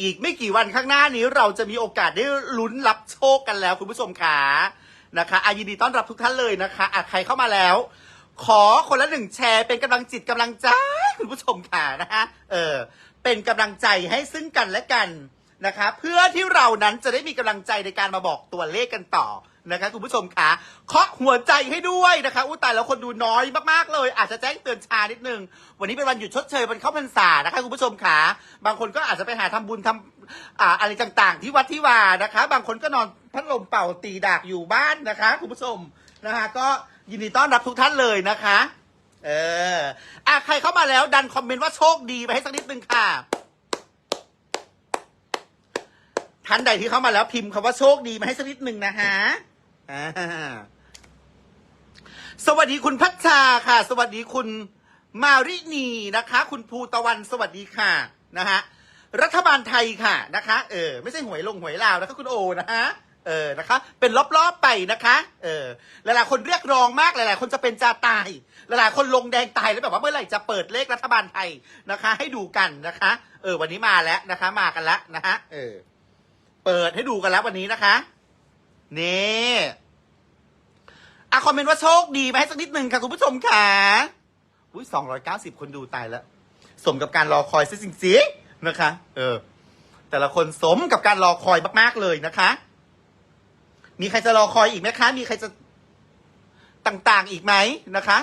อีกไม่กี่วันข้างหน้านี้เราจะมีโอกาสได้ลุ้นรับโชคกันแล้วคุณผู้ชมขานะคะอายินดีต้อนรับทุกท่านเลยนะคะอะใครเข้ามาแล้ว ขอคนละหนึ่งแชร์เป็นกำลังจิตกำลังใจคุณผู้ชมขานะคะเออเป็นกำลังใจให้ซึ่งกันและกันนะคะ เพื่อที่เรานั้นจะได้มีกำลังใจในการมาบอกตัวเลขกันต่อ นะคะคุณผู้ชมคะเคาะหัวใจให้ด้วยนะคะอุ้ยตายแล้วคนดูน้อยมากๆเลย อาจจะแจ้งเตือนชานิดนึง วันนี้เป็นวันหยุดชดเชยวันเข้าพรรษานะคะคุณผู้ชมคะบางคนก็อาจจะไปหาทำบุญทำอ่าอะไรต่างๆ ที่วัดที่วานะคะ บางคนก็นอนพัดลมเป่าตีดากอยู่บ้านนะคะ คุณผู้ชมนะคะก็ยินดีต้อนรับทุกท่านเลยนะคะ เอออะใครเข้ามาแล้วดันคอมเมนต์ว่าโชคดีไปให้สักนิดนึงค่ะท่านใดที่เข้ามาแล้วพิมพ์คำว่าโชคดีมาให้สักนิดหนึ่งนะฮะ อ่าสวัสดีคุณพัชชาค่ะ สวัสดีคุณมารินีนะคะ คุณภูตะวันสวัสดีค่ะนะฮะรัฐบาลไทยค่ะนะคะ เออ ไม่ใช่หวยลงหวยลาวนะคะคุณโอนะฮะเออนะคะ เป็นรอบๆไปนะคะ เออหลายๆคนเรียกร้องมากหลายๆคนจะเป็นจะตายหลายๆคนลงแดงตายแล้วแบบว่าเมื่อไหร่จะเปิดเลขรัฐบาลไทยนะคะ ให้ดูกันนะคะ เออ วันนี้มาแล้วนะคะ มากันแล้วนะฮะเออ เปิดให้ดูกันแล้ววันนี้นะคะนี่ อะคอมเมนต์ว่าโชคดีมาให้สักนิดหนึ่งค่ะคุณผู้ชมค่ะอุ้ยสองร้อยเก้าสิบคนดูตายแล้ว สมกับการรอคอยซะจริงๆนะคะ เออ แต่ละคนสมกับการรอคอยมากๆเลยนะคะ มีใครจะรอคอยอีกไหมคะ มีใครจะต่างๆอีกไหมนะคะ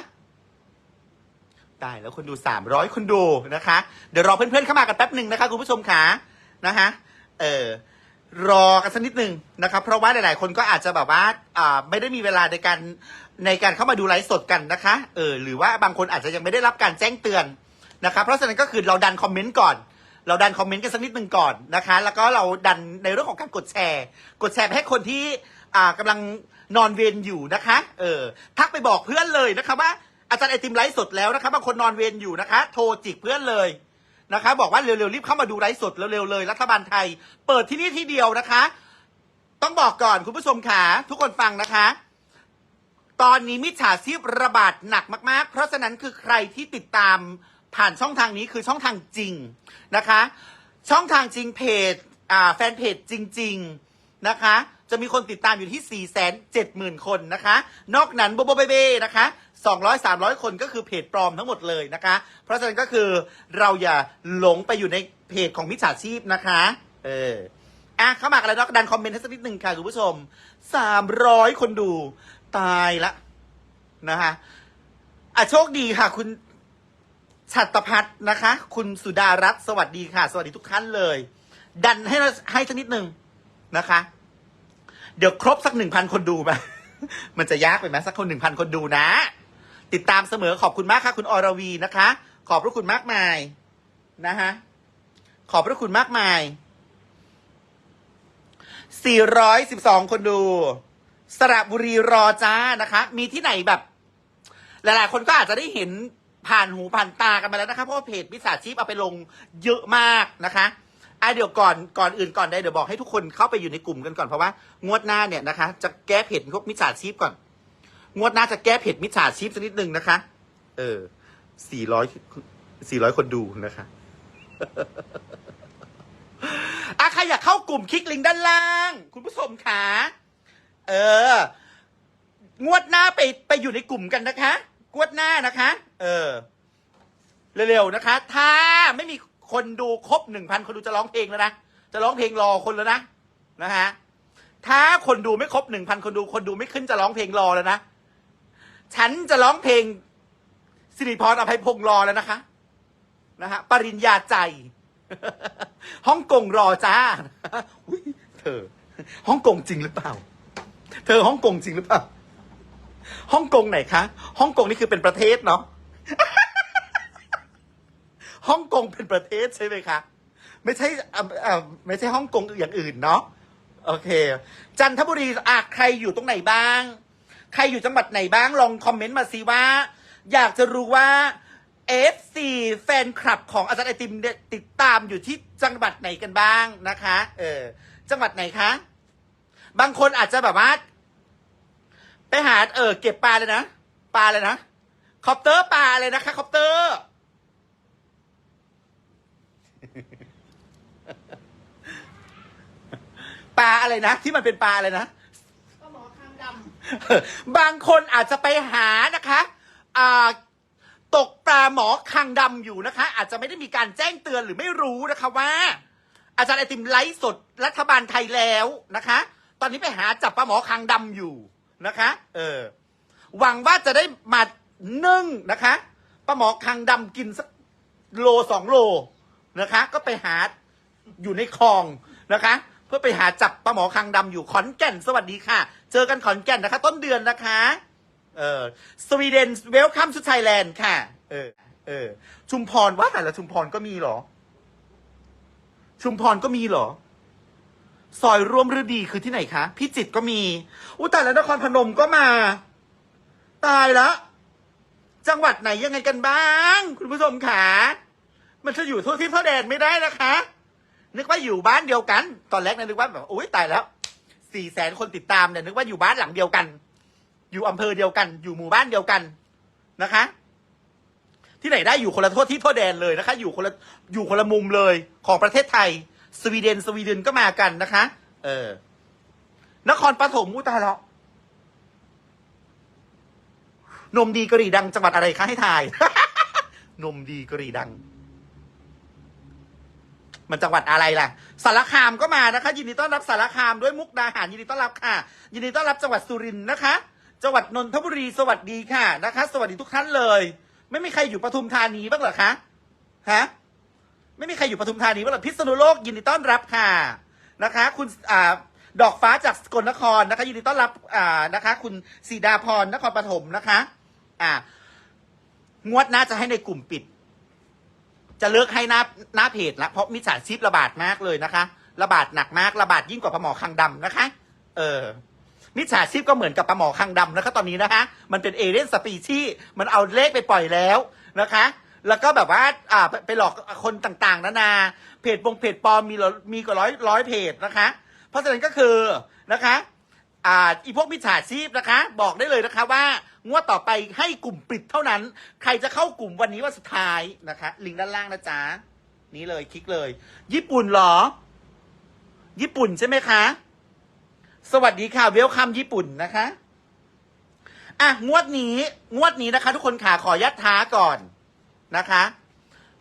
ตายแล้วคนดูสามร้อยคนดูนะคะ เดี๋ยวรอเพื่อนๆเข้ามากันแป๊บหนึ่งนะคะ คุณผู้ชมค่ะนะคะ เออ รอกันสักนิดหนึ่งนะครับ เพราะว่าหลาย ๆ คนก็อาจจะแบบว่าอ่าไม่ได้มีเวลาในการในการเข้ามาดูไลฟ์สดกันนะคะเออหรือว่าบางคนอาจจะยังไม่ได้รับการแจ้งเตือนนะคะเพราะฉะนั้นก็คือเราดันคอมเมนต์ก่อน เราดันคอมเมนต์กันสักนิดหนึ่งก่อนนะคะ แล้วก็เราดันในเรื่องของการกดแชร์ กดแชร์ไปให้คนที่อ่ากำลังนอนเวรอยู่นะคะ เออทักไปบอกเพื่อนเลยนะคะว่าอาจารย์ไอติมไลฟ์สดแล้วนะคะบางคนนอนเวรอยู่นะคะ โทรจิกเพื่อนเลย นะคะบอกว่าเร็วๆรีบเข้ามาดูไลฟ์สดเร็วๆเลยรัฐบาลไทย เปิดที่นี่ที่เดียวนะคะ ต้องบอกก่อนคุณผู้ชมค่ะทุกคนฟังนะคะ ตอนนี้มิจฉาชีพระบาดหนักมาก ๆ เพราะฉะนั้นคือใครที่ติดตามผ่านช่องทางนี้คือช่องทางจริงนะคะ ช่องทางจริงเพจอ่าแฟนเพจจริง ๆนะคะ จะมีคนติดตามอยู่ที่ 4 7 0 0 0 0 คนนะคะ นอกนั้นโบโบเบเบ้นะคะ 200 300 คนก็คือเพจปลอมทั้งหมดเลยนะคะ เพราะฉะนั้นก็คือเราอย่าหลงไปอยู่ในเพจของมิจฉาชีพนะคะ เอออะเข้ามากันแล้วเนาะดันคอมเมนต์ให้สักนิดหนึ่งค่ะคุณผู้ชม 300 คนดูตายละนะคะอะโชคดีค่ะคุณฉัตพัฒน์นะคะ คุณสุดารัตน์สวัสดีค่ะ สวัสดีทุกท่านเลย ดันให้ให้สักนิดหนึ่งนะคะ เดี๋ยวครบสักหนึ่งพันคนดูไหมมันจะยากไปไหมสักคนหนึ่งพันคนดูนะ ติดตามเสมอขอบคุณมากค่ะ คุณอรวีนะคะ ขอบพระคุณมากมายนะฮะขอบพระคุณมากมาย 412 คนดู สระบุรีรอจ้านะคะ มีที่ไหนแบบ หลายๆ คนก็อาจจะได้เห็นผ่านหูผ่านตากันมาแล้วนะคะ เพราะว่าเพจมิจฉาชีพเอาไปลงเยอะมากนะคะอะเดี๋ยวก่อนก่อนอื่นก่อนได้เดี๋ยวบอกให้ทุกคนเข้าไปอยู่ในกลุ่มกันก่อนเพราะว่างวดหน้าเนี่ยนะคะ จะแก้เพจพวกมิจฉาชีพก่อน งวดหน้าจะแก้เพจมิจฉาชีพสักนิดนึงนะคะ เออ400 400คนดูนะคะอะใครอยากเข้ากลุ่มคลิกลิงก์ด้านล่าง คุณผู้ชมคะเออ งวดหน้าไปไปอยู่ในกลุ่มกันนะคะ งวดหน้านะคะ เออ เร็วๆนะคะ ถ้าไม่มีคนดูครบหนึ่งพันคนดูจะร้องเพลงแล้วนะ จะร้องเพลงรอคนแล้วนะ นะฮะ ถ้าคนดูไม่ครบหนึ่งพันคนดู คนดูไม่ขึ้นจะร้องเพลงรอแล้วนะ ฉันจะร้องเพลงสิริพรอภัยพงษ์รอแล้วนะคะ นะฮะปริญญาใจฮ่องกงรอจ้าอุ๊ยเธอฮ่องกงจริงหรือเปล่า เธอฮ่องกงจริงหรือเปล่าฮ่องกงไหนคะฮ่องกงนี่คือเป็นประเทศเนาะฮ่องกงเป็นประเทศใช่ไหมคะไม่ใช่ไม่ใช่ฮ่องกงอย่างอื่นเนาะโอเค จันทบุรีอะใครอยู่ตรงไหนบ้าง ใครอยู่จังหวัดไหนบ้างลองคอมเมนต์มาสิว่า อยากจะรู้ว่า FC แฟนคลับของอาจารย์ไอติมเนี่ยติดตามอยู่ที่จังหวัดไหนกันบ้างนะคะ เออ จังหวัดไหนคะ บางคนอาจจะแบบว่าไปหาเออเก็บปลาเลยนะ ปลาเลยนะ คอปเตอร์ปลาเลยนะคะ คอปเตอร์ ปลาอะไรนะ ที่มันเป็นปลาอะไรนะ บางคนอาจจะไปหานะคะอ่าตกปลาหมอคังดำอยู่นะคะ อาจจะไม่ได้มีการแจ้งเตือนหรือไม่รู้นะคะว่า อาจารย์ไอติมไลฟ์สดรัฐบาลไทยแล้วนะคะ ตอนนี้ไปหาจับปลาหมอคังดำอยู่นะคะ เออ หวังว่าจะได้มานึ่งนะคะปลาหมอคังดำกินสักโลสองโลนะคะ ก็ไปหาอยู่ในคลองนะคะ เพื่อไปหาจับปลาหมอคังดำอยู่ขอนแก่นสวัสดีค่ะ เจอกันขอนแก่นนะคะ ต้นเดือนนะคะ เออสวีเดนเวลคัมทูไทยแลนด์ค่ะ เออ เออ ชุมพรว่าแต่ละชุมพรก็มีเหรอ ชุมพรก็มีเหรอ ซอยร่วมฤดีคือที่ไหนคะ พิจิตรก็มี อุ้แต่ล้วนครพนมก็มา ตายละ จังหวัดไหนยังไงกันบ้าง คุณผู้ชมขามันจะอยู่ทั่วทิศทั่วแดนไม่ได้นะคะ นึกว่าอยู่บ้านเดียวกัน ตอนแรกนะนึกว่าแบบอุ้ยตายแล้ว สี่แสนคนติดตามเนี่ยนึกว่าอยู่บ้านหลังเดียวกัน อยู่อำเภอเดียวกัน อยู่หมู่บ้านเดียวกันนะคะ ที่ไหนได้อยู่คนละทั่วที่ทั่วแดนเลยนะคะ อยู่คนละอยู่คนละมุมเลยของประเทศไทย สวีเดนสวีเดนก็มากันนะคะ เออ นครปฐมอุตาแล้วนมดีกะหรี่ดังจังหวัดอะไรคะให้ทาย นมดีกะหรี่ดัง มันจังหวัดอะไรล่ะ สารคามก็มานะคะ ยินดีต้อนรับสารคามด้วยมุกดาหารยินดีต้อนรับค่ะ ยินดีต้อนรับจังหวัดสุรินทร์นะคะ จังหวัดนนทบุรีสวัสดีค่ะนะคะ สวัสดีทุกท่านเลย ไม่มีใครอยู่ปทุมธานีบ้างเหรอคะฮะไม่มีใครอยู่ปทุมธานีบ้างเหรอพิษณุโลกยินดีต้อนรับค่ะนะคะ คุณอ่าดอกฟ้าจากสกลนครนะคะ ยินดีต้อนรับอ่านะคะ คุณสีดาพรนครปฐมนะคะ อ่างวดหน้าจะให้ในกลุ่มปิด จะเลิกให้หน้าหน้าเพจละเพราะมิจฉาชีพระบาดมากเลยนะคะ ระบาดหนักมากระบาดยิ่งกว่าปลาหมอคังดำนะคะ เออมิจฉาชีพก็เหมือนกับปลาหมอคังดำนะคะตอนนี้นะคะ มันเป็นเอเลี่ยนสปีชีมันเอาเลขไปปล่อยแล้วนะคะ แล้วก็แบบว่าอ่าไปหลอกคนต่างๆนานาเพจปงเพจปลอมมีมีกว่าร้อยร้อยเพจนะคะ เพราะฉะนั้นก็คือนะคะ อ่าอีพวกมิจฉาชีพนะคะ บอกได้เลยนะคะว่างวดต่อไปให้กลุ่มปิดเท่านั้น ใครจะเข้ากลุ่มวันนี้วันสุดท้ายนะคะ ลิงก์ด้านล่างนะจ๊ะนี่เลยคลิกเลย ญี่ปุ่นหรอ ญี่ปุ่นใช่ไหมคะ สวัสดีค่ะเวลคัมญี่ปุ่นนะคะอะงวดนี้งวดนี้นะคะ ทุกคนขาขอยัดท้าก่อนนะคะ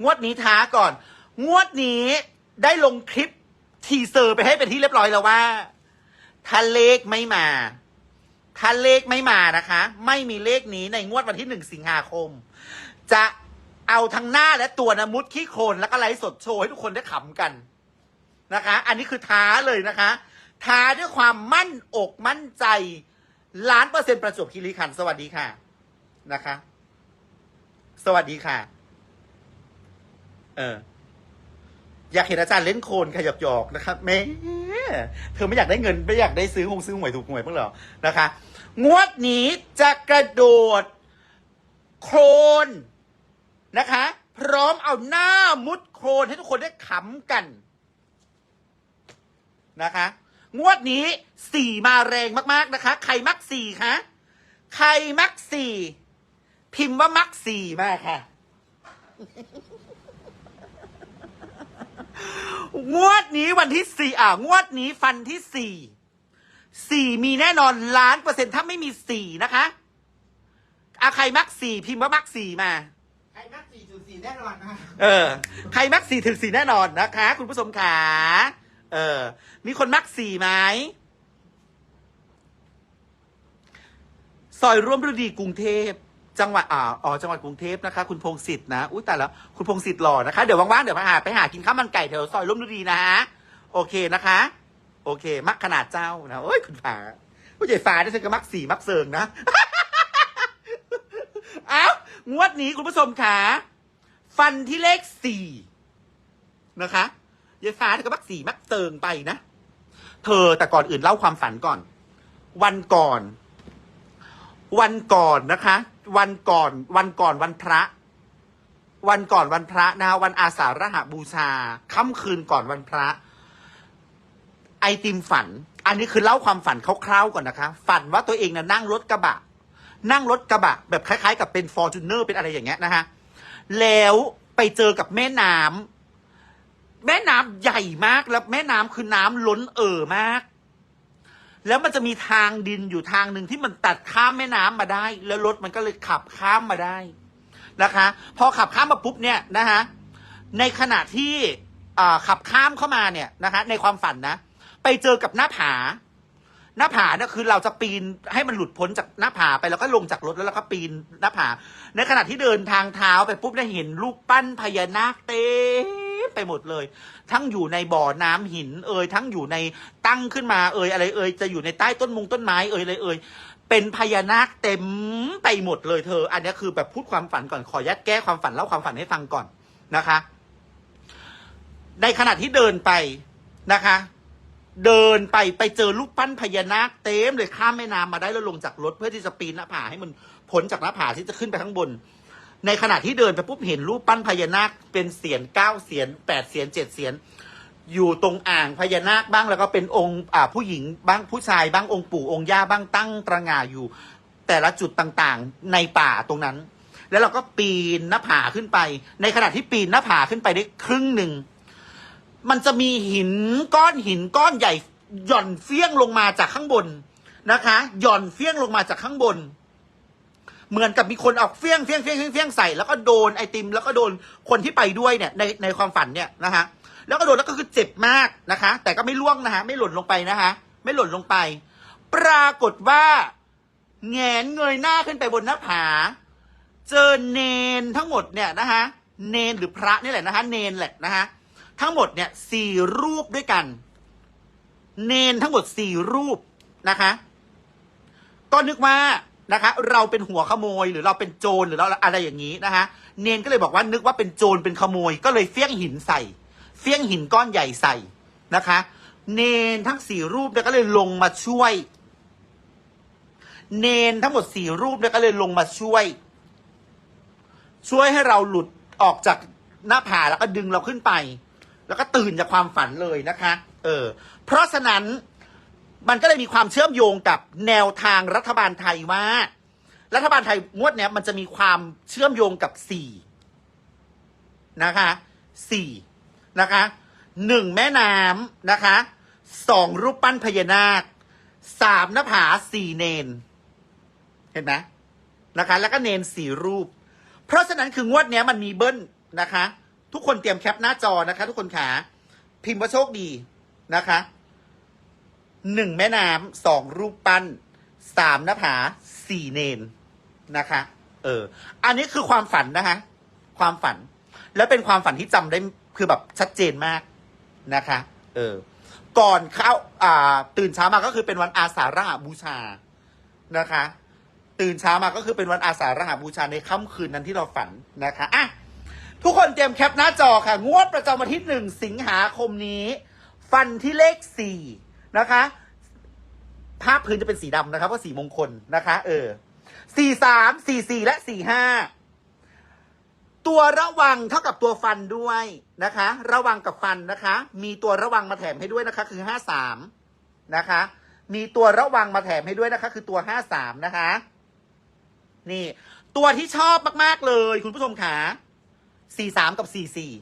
งวดนี้ท้าก่อน งวดนี้ได้ลงคลิปทีเซอร์ไปให้เป็นที่เรียบร้อยแล้วว่า ถ้าเลขไม่มา ถ้าเลขไม่มานะคะ ไม่มีเลขนี้ในงวดวันที่หนึ่งสิงหาคม จะเอาทั้งหน้าและตัวนะมุดขี้โคลนแล้วก็ไลฟ์สดโชว์ให้ทุกคนได้ขำกันนะคะ อันนี้คือท้าเลยนะคะ ท้าด้วยความมั่นอกมั่นใจล้านเปอร์เซ็นต์ประจวบคีรีขันธ์สวัสดีค่ะนะคะ สวัสดีค่ะ เออ อยากเห็นอาจารย์เล่นโคลนขยับหยอกนะครับแม่เธอไม่อยากได้เงินไม่อยากได้ซื้อหงซื้อหวยถูกหวยบ้างเหรอนะคะ งวดนี้จะกระโดดโคลนนะคะ พร้อมเอาหน้ามุดโคลนให้ทุกคนได้ขำกันนะคะ งวดนี้สี่มาแรงมากๆนะคะ ใครมักสี่คะใครมักสี่พิมพ์ว่ามักสี่มาค่ะ งวดนี้วันที่สี่อ่างวดนี้ฟันที่สี่สี่มีแน่นอนล้านเปอร์เซ็นต์ถ้าไม่มีสี่นะคะอาใครมักสี่พิมพ์ว่ามักสี่มาำใครนักสี่จุดสี่แน่นอนนะเออ ใครมักสี่ถึงสี่แน่นอนนะคะ คุณผู้ชมขาเออ มีคนมักสี่ไหมซอยร่วมฤดีกรุงเทพ จังหวัดอ่าอ๋อจังหวัดกรุงเทพนะคะ คุณพงศิษฐ์นะอุ้ยแต่แล้วคุณพงศิษฐ์หล่อนะคะ เดี๋ยวว่างๆเดี๋ยวไปหาไปหากินข้าวมันไก่แถวซอยร่วมฤดีนะฮะโอเคนะคะ โอเค มักขนาดเจ้านะโอ้ยคุณฟาผู้ใหญ่ฟ้าได้ฉันก็มักสี่มักเซิงนะเอ้างวดนี้คุณผู้ชมขาฟันที่เลขสี่นะคะยายฟ้าเธอก็มักสี่มักเติงไปนะ เธอแต่ก่อนอื่นเล่าความฝันก่อน วันก่อน วันก่อนนะคะ วันก่อนวันก่อนวันพระ วันก่อนวันพระนะวันอาสาฬหบูชาค่ำคืนก่อนวันพระ ไอติมฝัน อันนี้คือเล่าความฝันคร่าวๆก่อนนะคะ ฝันว่าตัวเองนะนั่งรถกระบะ นั่งรถกระบะ แบบคล้ายๆ กับเป็นฟอร์จูเนอร์เป็นอะไรอย่างเงี้ยนะคะแล้วไปเจอกับแม่น้ำแม่น้ำใหญ่มากแล้วแม่น้ำคือน้ำล้นเอ่อมาก แล้วมันจะมีทางดินอยู่ทางหนึ่งที่มันตัดข้ามแม่น้ำมาได้ แล้วรถมันก็เลยขับข้ามมาได้นะคะ พอขับข้ามมาปุ๊บเนี่ยนะคะในขณะที่ขับข้ามเข้ามาเนี่ยนะคะ ในความฝันนะ ไปเจอกับหน้าผา หน้าผาเนี่ยคือเราจะปีนให้มันหลุดพ้นจากหน้าผาไปแล้วก็ลงจากรถแล้วเราก็ปีนหน้าผา ในขณะที่เดินทางเท้าไปปุ๊บเนี่ยเห็นรูปปั้นพญานาคเต็มไปหมดเลย ทั้งอยู่ในบ่อน้ำหิน เอ่ยทั้งอยู่ในตั้งขึ้นมาเอ่ยอะไรเอ่ยจะอยู่ในใต้ต้นมงต้นไม้เอ่ยอะไรเอ่ยเป็นพญานาคเต็มไปหมดเลยเธอ อันนี้คือแบบพูดความฝันก่อนขอยัดแก้ความฝันเล่าความฝันให้ฟังก่อนนะคะ ในขณะที่เดินไปนะคะ เดินไปไปเจอรูปปั้นพญานาคเต็มเลยข้ามแม่น้ำมาได้แล้วลงจากรถเพื่อที่จะปีนหน้าผาให้มันพ้นจากหน้าผาที่จะขึ้นไปข้างบน ในขณะที่เดินไปปุ๊บเห็นรูปปั้นพญานาคเป็นเสียนเก้าเสียนแปดเสียนเจ็ดเสียนอยู่ตรงอ่างพญานาคบ้างแล้วก็เป็นองค์อ่าผู้หญิงบ้างผู้ชายบ้างองค์ปู่องค์ย่าบ้างตั้งตระหง่าอยู่ แต่ละจุดต่างๆ ในป่าตรงนั้น แล้วเราก็ปีนหน้าผาขึ้นไป ในขณะที่ปีนหน้าผาขึ้นไปได้ครึ่งหนึ่ง มันจะมีหินก้อนหินก้อนใหญ่หย่อนเฟี้ยงลงมาจากข้างบนนะคะ หย่อนเฟี้ยงลงมาจากข้างบน เหมือนกับมีคนเอาเฟี้ยงเฟี้ยงเฟี้ยงเฟี้ยงเฟี้ยงใส่ แล้วก็โดนไอติม แล้วก็โดนคนที่ไปด้วยเนี่ยในในความฝันเนี่ยนะคะแล้วก็โดนแล้วก็คือเจ็บมากนะคะ แต่ก็ไม่ล่วงนะคะไม่หล่นลงไปนะคะไม่หล่นลงไป ปรากฏว่าแงนเงยหน้าขึ้นไปบนหน้าผา เจอเนนทั้งหมดเนี่ยนะคะเนนหรือพระนี่แหละนะคะเนนแหละนะคะ ทั้งหมดเนี่ยสี่รูปด้วยกัน เนนทั้งหมดสี่รูปนะคะก็นึกว่านะคะ เราเป็นหัวขโมยหรือเราเป็นโจรหรือเราอะไรอย่างนี้นะคะ เนนก็เลยบอกว่านึกว่าเป็นโจรเป็นขโมย ก็เลยเฟี้ยงหินใส่เฟี้ยงหินก้อนใหญ่ใส่นะคะ เนนทั้งสี่รูปเนี่ยก็เลยลงมาช่วย เนนทั้งหมดสี่รูปเนี่ยก็เลยลงมาช่วย ช่วยให้เราหลุดออกจากหน้าผาแล้วก็ดึงเราขึ้นไป แล้วก็ตื่นจากความฝันเลยนะคะ เออ เพราะฉะนั้นมันก็เลยมีความเชื่อมโยงกับแนวทางรัฐบาลไทยว่า รัฐบาลไทยงวดเนี้ยมันจะมีความเชื่อมโยงกับสี่นะคะสี่นะคะหนึ่งแม่น้ำนะคะสองรูปปั้นพญานาคสามหน้าผาสี่เนน เห็นไหมนะคะ แล้วก็เนนสี่รูป เพราะฉะนั้นคืองวดเนี้ยมันมีเบิ้ลนะคะ ทุกคนเตรียมแคปหน้าจอนะคะ ทุกคนขาพิมพ์ว่าโชคดีนะคะหนึ่งแม่น้ำสองรูปปั้นสามหน้าผาสี่เนนนะคะ เออ อันนี้คือความฝันนะคะ ความฝัน แล้วเป็นความฝันที่จำได้คือแบบชัดเจนมากนะคะ เออ ก่อนเข้าอ่า ตื่นเช้ามาก็คือเป็นวันอาสาฬหบูชานะคะ ตื่นเช้ามาก็คือเป็นวันอาสาฬหบูชาในค่ำคืนนั้นที่เราฝันนะคะอะ ทุกคนเตรียมแคปหน้าจอค่ะ งวดประจำวันที่หนึ่งสิงหาคมนี้ ฟันที่เลขสี่นะคะภาพพื้นจะเป็นสีดำนะครับเพราะสีมงคลนะคะ เออสี่สามสี่สี่และสี่ห้าตัวระวังเท่ากับตัวฟันด้วยนะคะ ระวังกับฟันนะคะ มีตัวระวังมาแถมให้ด้วยนะคะ คือห้าสามนะคะ มีตัวระวังมาแถมให้ด้วยนะคะ คือตัวห้าสามนะคะ นี่ ตัวที่ชอบมาก ๆ เลย คุณผู้ชมขา สี่สามกับสี่สี่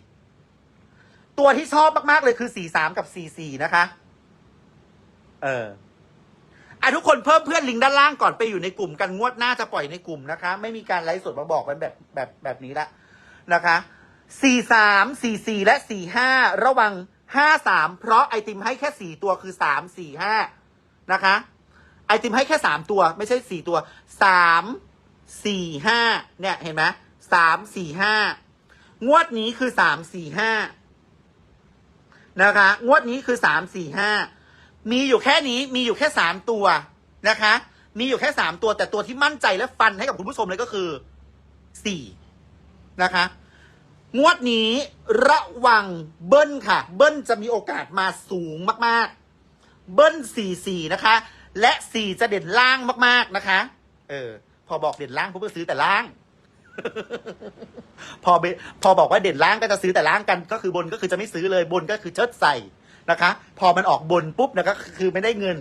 ตัวที่ชอบมาก ๆ เลยคือสี่สามกับสี่สี่นะคะ เอออะทุกคนเพิ่มเพื่อนลิงก์ด้านล่างก่อนไปอยู่ในกลุ่มกันงวดหน้าจะปล่อยในกลุ่มนะคะ ไม่มีการไลฟ์สดมาบอกกันแบบแบบแบบนี้ละนะคะสี่สามสี่สี่และสี่ห้าระวังห้าสามเพราะไอติมให้แค่สี่ตัวคือสามสี่ห้านะคะ ไอติมให้แค่สามตัว ไม่ใช่สี่ตัวสามสี่ห้าเนี่ยเห็นไหมสามสี่ห้า งวดนี้คือสามสี่ห้านะคะ งวดนี้คือสามสี่ห้ามีอยู่แค่นี้มีอยู่แค่สามตัวนะคะ มีอยู่แค่สามตัวแต่ตัวที่มั่นใจและฟันให้กับคุณผู้ชมเลยก็คือสี่นะคะ งวดนี้ระวังเบิ้ลค่ะ เบิ้ลจะมีโอกาสมาสูงมาก ๆ เบิ้ลสี่สี่นะคะ และสี่จะเด่นล่างมาก ๆนะคะ เออ พอบอกเด่นล่างผมก็ซื้อแต่ล่าง พอบพอบอกว่าเด่นล่างก็จะซื้อแต่ล่างกัน ก็คือบนก็คือจะไม่ซื้อเลยบนก็คือเชิดใส่นะคะ พอมันออกบนปุ๊บนะก็คือไม่ได้เงิน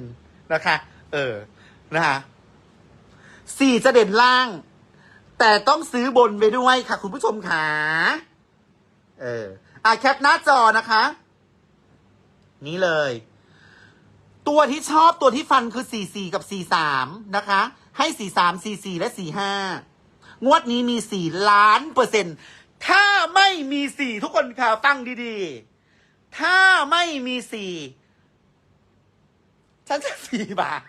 นะคะ เออนะคะสี่จะเด่นล่าง แต่ต้องซื้อบนไปด้วยค่ะ คุณผู้ชมขาเอออะแคปหน้าจอนะคะ นี่เลย ตัวที่ชอบตัวที่ฟันคือ44กับ43นะคะ ให้43 44และ45 งวดนี้มี4ล้านเปอร์เซ็นต์ถ้าไม่มี4ทุกคนค่ะฟังดีๆ ถ้าไม่มี4ฉันจะ4บาท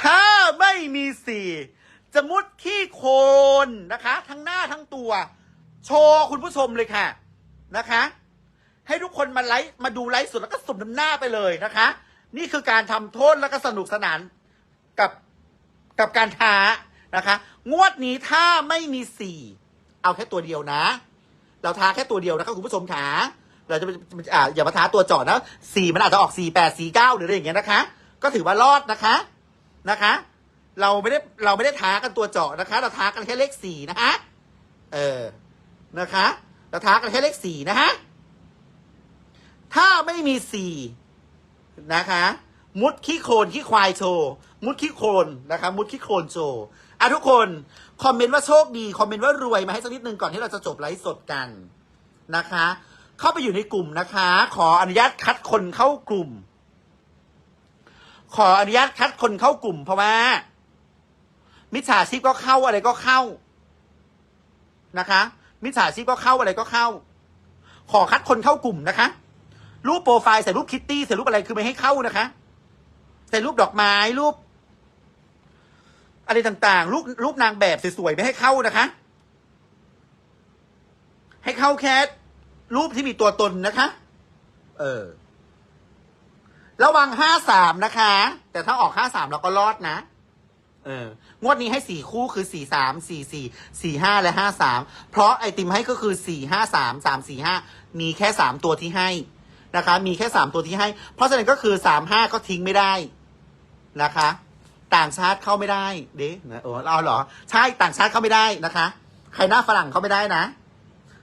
ถ้าไม่มี4จะมุดขี้โคลนนะคะ ทั้งหน้าทั้งตัว โชว์คุณผู้ชมเลยค่ะนะคะ ให้ทุกคนมาไลฟ์มาดูไลฟ์สดแล้วก็สมน้ำหน้าไปเลยนะคะ นี่คือการทำโทษแล้วก็สนุกสนานกับ กับการท้านะคะ งวดนี้ถ้าไม่มีสี่เอาแค่ตัวเดียวนะ เราท้าแค่ตัวเดียวนะครับคุณผู้ชมขาเราจะอ่าอย่ามาท้าตัวจอดนะสี่มันอาจจะออกสี่แปดสี่เก้าหรืออะไรอย่างเงี้ยนะคะ ก็ถือว่ารอดนะคะนะคะ เราไม่ได้เราไม่ได้ท้ากันตัวเจาะนะคะ เราท้ากันแค่เลขสี่นะคะเออนะคะ เราท้ากันแค่เลขสี่นะฮะถ้าไม่มีสี่นะคะ มุดขี้โคลนขี้ควายโชว์มุดขี้โคลนนะคะมุดขี้โคลนโชว์อะทุกคนคอมเมนต์ว่าโชคดีคอมเมนต์ว่ารวยมาให้สักนิดนึงก่อนที่เราจะจบไลฟ์สดกันนะคะ เข้าไปอยู่ในกลุ่มนะคะ ขออนุญาตคัดคนเข้ากลุ่ม ขออนุญาตคัดคนเข้ากลุ่ม เพราะว่า มิจฉาชีพก็เข้าอะไรก็เข้านะคะ มิจฉาชีพก็เข้าอะไรก็เข้า ขอคัดคนเข้ากลุ่มนะคะ รูปโปรไฟล์ใส่รูปคิตตี้ใส่รูปอะไรคือไม่ให้เข้านะคะ ใส่รูปดอกไม้รูป อะไรต่างๆ รูปรูปนางแบบสวยๆไม่ให้เข้านะคะ ให้เข้าแค่รูปที่มีตัวตนนะคะ เออ ระวังห้าสามนะคะ แต่ถ้าออกห้าสามเราก็รอดนะ เออ งวดนี้ให้สี่คู่คือสี่สามสี่สี่สี่ห้าและห้าสามเพราะไอติมให้ก็คือสี่ห้าสามสามสี่ห้ามีแค่สามตัวที่ให้นะคะ มีแค่สามตัวที่ให้ เพราะฉะนั้นก็คือสามห้าก็ทิ้งไม่ได้ นะคะ ต่างชาติเข้าไม่ได้ เด้นะโอ้เอาเหรอ ใช่ต่างชาติเข้าไม่ได้นะคะ ใครหน้าฝรั่งเข้าไม่ได้นะ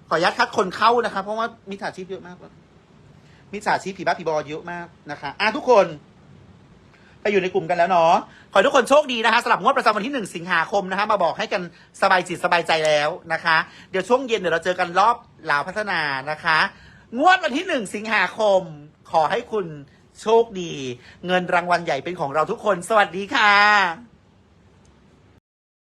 ขออนุญาตคัดคนเข้านะคะ เพราะว่ามิจฉาชีพเยอะมากมิจฉาชีพผีบ้าผีบอเยอะมากนะคะอะทุกคนไปอยู่ในกลุ่มกันแล้วเนาะ ขอให้ทุกคนโชคดีนะคะสำหรับงวดประจำวันที่หนึ่งสิงหาคมนะคะ มาบอกให้กันสบายจิตสบายใจแล้วนะคะ เดี๋ยวช่วงเย็นเดี๋ยวเราเจอกันรอบลาวพัฒนานะคะ งวดวันที่หนึ่งสิงหาคม ขอให้คุณ โชคดี เงินรางวัลใหญ่เป็นของเราทุกคน สวัสดีค่ะ